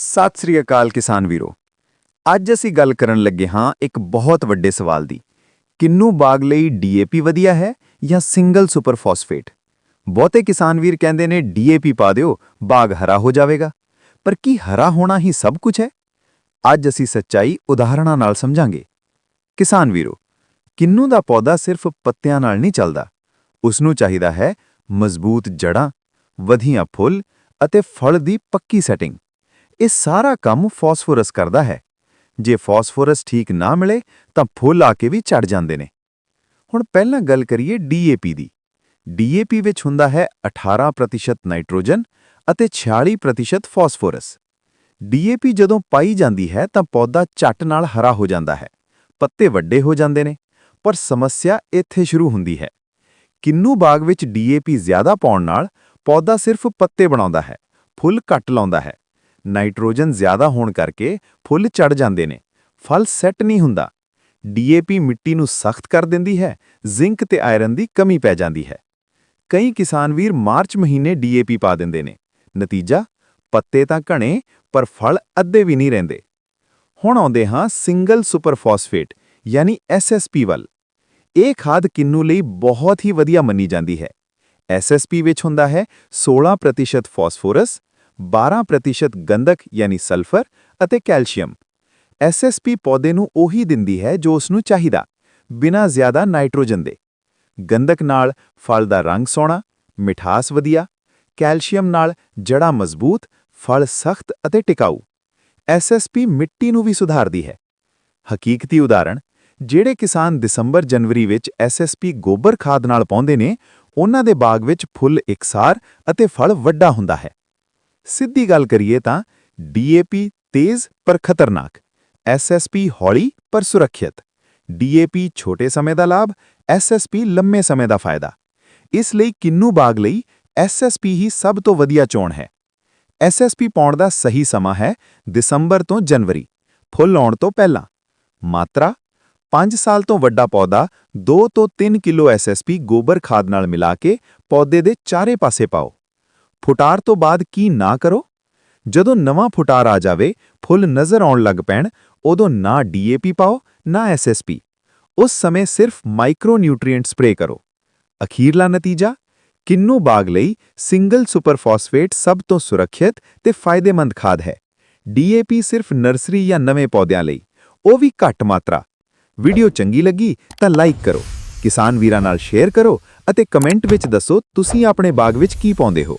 ਸਤਿ ਸ੍ਰੀ ਅਕਾਲ ਕਿਸਾਨ ਵੀਰੋ। ਅੱਜ ਅਸੀਂ ਗੱਲ ਕਰਨ ਲੱਗੇ ਹਾਂ ਇੱਕ ਬਹੁਤ ਵੱਡੇ ਸਵਾਲ ਦੀ। ਕਿੰਨੂ ਬਾਗ ਲਈ ਡੀਏਪੀ ਵਧੀਆ ਹੈ ਜਾਂ ਸਿੰਗਲ ਸੁਪਰ ਫਾਸਫੇਟ? ਬਹੁਤੇ ਕਿਸਾਨ ਵੀਰ ਕਹਿੰਦੇ ਨੇ ਡੀਏਪੀ ਪਾ ਦਿਓ, ਬਾਗ ਹਰਾ ਹੋ ਜਾਵੇਗਾ। ਪਰ ਕੀ ਹਰਾ ਹੋਣਾ ਹੀ ਸਭ ਕੁਝ ਹੈ? ਅੱਜ ਅਸੀਂ ਸੱਚਾਈ ਉਦਾਹਰਣਾਂ ਨਾਲ ਸਮਝਾਂਗੇ। ਕਿਸਾਨ ਵੀਰੋ, ਕਿੰਨੂ ਦਾ ਪੌਦਾ ਸਿਰਫ ਪੱਤਿਆਂ ਨਾਲ ਨਹੀਂ ਚੱਲਦਾ। ਉਸ ਨੂੰ ਚਾਹੀਦਾ ਹੈ ਮਜ਼ਬੂਤ ਜੜ੍ਹਾਂ, ਵਧੀਆਂ ਫੁੱਲ ਅਤੇ ਫਲ ਦੀ ਪੱਕੀ ਸੈਟਿੰਗ। ਇਹ ਸਾਰਾ ਕੰਮ ਫਾਸਫੋਰਸ ਕਰਦਾ ਹੈ। ਜੇ ਫਾਸਫੋਰਸ ਠੀਕ ਨਾ ਮਿਲੇ, ਤਾਂ ਫੁੱਲ ਆ ਕੇ ਵੀ ਝੜ ਜਾਂਦੇ ਨੇ। ਹੁਣ ਪਹਿਲਾਂ ਗੱਲ ਕਰੀਏ ਡੀਏਪੀ ਦੀ। ਡੀਏਪੀ ਵਿੱਚ ਹੁੰਦਾ ਹੈ 18% ਨਾਈਟ੍ਰੋਜਨ ਅਤੇ 46% ਫਾਸਫੋਰਸ। ਡੀਏਪੀ ਜਦੋਂ ਪਾਈ ਜਾਂਦੀ ਹੈ, ਤਾਂ ਪੌਦਾ ਝੱਟ ਨਾਲ ਹਰਾ ਹੋ ਜਾਂਦਾ ਹੈ। ਪੱਤੇ ਵੱਡੇ ਹੋ ਜਾਂਦੇ ਨੇ। ਪਰ ਸਮੱਸਿਆ ਇੱਥੇ ਸ਼ੁਰੂ ਹੁੰਦੀ ਹੈ। ਕਿੰਨੂ ਬਾਗ ਵਿੱਚ ਡੀਏਪੀ ਜ਼ਿਆਦਾ ਪਾਉਣ ਨਾਲ ਪੌਦਾ ਸਿਰਫ ਪੱਤੇ ਬਣਾਉਂਦਾ ਹੈ, ਫੁੱਲ ਘੱਟ ਲਾਉਂਦਾ ਹੈ। ਨਾਈਟ੍ਰੋਜਨ ਜ਼ਿਆਦਾ ਹੋਣ ਕਰਕੇ ਫੁੱਲ ਚੜ ਜਾਂਦੇ ਨੇ। ਫਲ ਸੈੱਟ ਨਹੀਂ ਹੁੰਦਾ। ਡੀਏਪੀ ਮਿੱਟੀ ਨੂੰ ਸਖਤ ਕਰ ਦਿੰਦੀ ਹੈ, ਜ਼ਿੰਕ ਤੇ ਆਇਰਨ ਦੀ ਕਮੀ ਪੈ ਜਾਂਦੀ ਹੈ। ਕਈ ਕਿਸਾਨ ਵੀਰ ਮਾਰਚ ਮਹੀਨੇ ਡੀਏਪੀ ਪਾ ਦਿੰਦੇ ਨੇ। ਨਤੀਜਾ, ਪੱਤੇ ਤਾਂ ਘਣੇ, ਪਰ ਫਲ ਅੱਧੇ ਵੀ ਨਹੀਂ ਰਹਿੰਦੇ। ਹੁਣ ਆਉਂਦੇ ਹਾਂ ਸਿੰਗਲ ਸੁਪਰ ਫਾਸਫੇਟ, ਯਾਨੀ ਐਸਐਸਪੀ ਵੱਲ। ਇਹ ਖਾਦ ਕਿੰਨੂ ਲਈ ਬਹੁਤ ਹੀ ਵਧੀਆ ਮੰਨੀ ਜਾਂਦੀ ਹੈ। ਐਸਐਸਪੀ ਵਿੱਚ ਹੁੰਦਾ ਹੈ 16% ਫਾਸਫੋਰਸ 12% ਗੰਧਕ, ਯਾਨੀ ਸਲਫਰ ਅਤੇ ਕੈਲਸ਼ੀਅਮ। ਐਸਐਸਪੀ ਪੌਦੇ ਨੂੰ ਉਹੀ ਦਿੰਦੀ ਹੈ ਜੋ ਉਸ ਨੂੰ ਚਾਹੀਦਾ, ਬਿਨਾਂ ਜ਼ਿਆਦਾ ਨਾਈਟ੍ਰੋਜਨ ਦੇ। ਗੰਧਕ ਨਾਲ ਫਲ ਦਾ ਰੰਗ ਸੋਹਣਾ, ਮਿਠਾਸ ਵਧੀਆ, ਕੈਲਸ਼ੀਅਮ ਨਾਲ ਜੜ੍ਹਾਂ ਮਜ਼ਬੂਤ, ਫਲ ਸਖਤ ਅਤੇ ਟਿਕਾਊ। ਐਸਐਸਪੀ ਮਿੱਟੀ ਨੂੰ ਵੀ ਸੁਧਾਰਦੀ ਹੈ। ਹਕੀਕਤੀ ਉਦਾਹਰਣ, ਜਿਹੜੇ ਕਿਸਾਨ ਦਸੰਬਰ ਜਨਵਰੀ ਵਿੱਚ ਐਸਐਸਪੀ ਗੋਬਰ ਖਾਦ ਨਾਲ ਪਾਉਂਦੇ ਨੇ, ਉਹਨਾਂ ਦੇ ਬਾਗ ਵਿੱਚ ਫੁੱਲ ਇਕਸਾਰ ਅਤੇ ਫਲ ਵੱਡਾ ਹੁੰਦਾ ਹੈ। ਸਿੱਧੀ ਗੱਲ ਕਰੀਏ ਤਾਂ ਡੀਏਪੀ ਤੇਜ਼ ਪਰ ਖਤਰਨਾਕ ਐਸਐਸਪੀ ਹੌਲੀ ਪਰ ਸੁਰੱਖਿਅਤ ਡੀਏਪੀ ਛੋਟੇ ਸਮੇਂ ਦਾ ਲਾਭ ਐਸਐਸਪੀ ਲੰਮੇ ਸਮੇਂ ਦਾ ਫਾਇਦਾ। ਇਸ ਲਈ ਕਿੰਨੂ ਬਾਗ ਲਈ ਐਸਐਸਪੀ ਹੀ ਸਭ ਤੋਂ ਵਧੀਆ ਚੋਣ ਹੈ। ਐਸਐਸਪੀ ਪਾਉਣ ਦਾ ਸਹੀ ਸਮਾਂ ਹੈ ਦਸੰਬਰ ਤੋਂ ਜਨਵਰੀ, ਫੁੱਲ ਆਉਣ ਤੋਂ ਪਹਿਲਾਂ। ਮਾਤਰਾ 5 ਸਾਲ ਤੋਂ ਵੱਡਾ ਪੌਦਾ 2 ਤੋਂ 3 ਕਿਲੋ ਐਸਐਸਪੀ ਗੋਬਰ ਖਾਦ ਨਾਲ ਮਿਲਾ ਕੇ ਪੌਦੇ ਦੇ ਚਾਰੇ ਪਾਸੇ ਪਾਓ। ਫੁਟਾਰ ਤੋਂ ਬਾਅਦ ਕੀ ਨਾ ਕਰੋ? ਜਦੋਂ ਨਵਾਂ ਫੁਟਾਰ ਆ ਜਾਵੇ, ਫੁੱਲ ਨਜ਼ਰ ਆਉਣ ਲੱਗ ਪੈਣ, ਉਦੋਂ ਨਾ ਡੀਏਪੀ ਪਾਓ, ਨਾ ਐਸਐਸਪੀ ਉਸ ਸਮੇਂ ਸਿਰਫ ਮਾਈਕਰੋ ਨਿਊਟ੍ਰੀਐਂਟ ਸਪਰੇ ਕਰੋ। ਅਖੀਰਲਾ ਨਤੀਜਾ, ਕਿੰਨੂ ਬਾਗ ਲਈ ਸਿੰਗਲ ਸੁਪਰ ਫਾਸਫੇਟ ਸਭ ਤੋਂ ਸੁਰੱਖਿਅਤ ਤੇ ਫਾਇਦੇਮੰਦ ਖਾਦ ਹੈ। ਡੀਏਪੀ ਸਿਰਫ ਨਰਸਰੀ ਜਾਂ ਨਵੇਂ ਪੌਦਿਆਂ ਲਈ, ਉਹ ਵੀ ਘੱਟ ਮਾਤਰਾ। ਵੀਡੀਓ ਚੰਗੀ ਲੱਗੀ ਤਾਂ ਲਾਈਕ ਕਰੋ, ਕਿਸਾਨ ਵੀਰਾਂ ਨਾਲ ਸ਼ੇਅਰ ਕਰੋ ਅਤੇ ਕਮੈਂਟ ਵਿੱਚ ਦੱਸੋ, ਤੁਸੀਂ ਆਪਣੇ ਬਾਗ ਵਿੱਚ ਕੀ ਪਾਉਂਦੇ ਹੋ।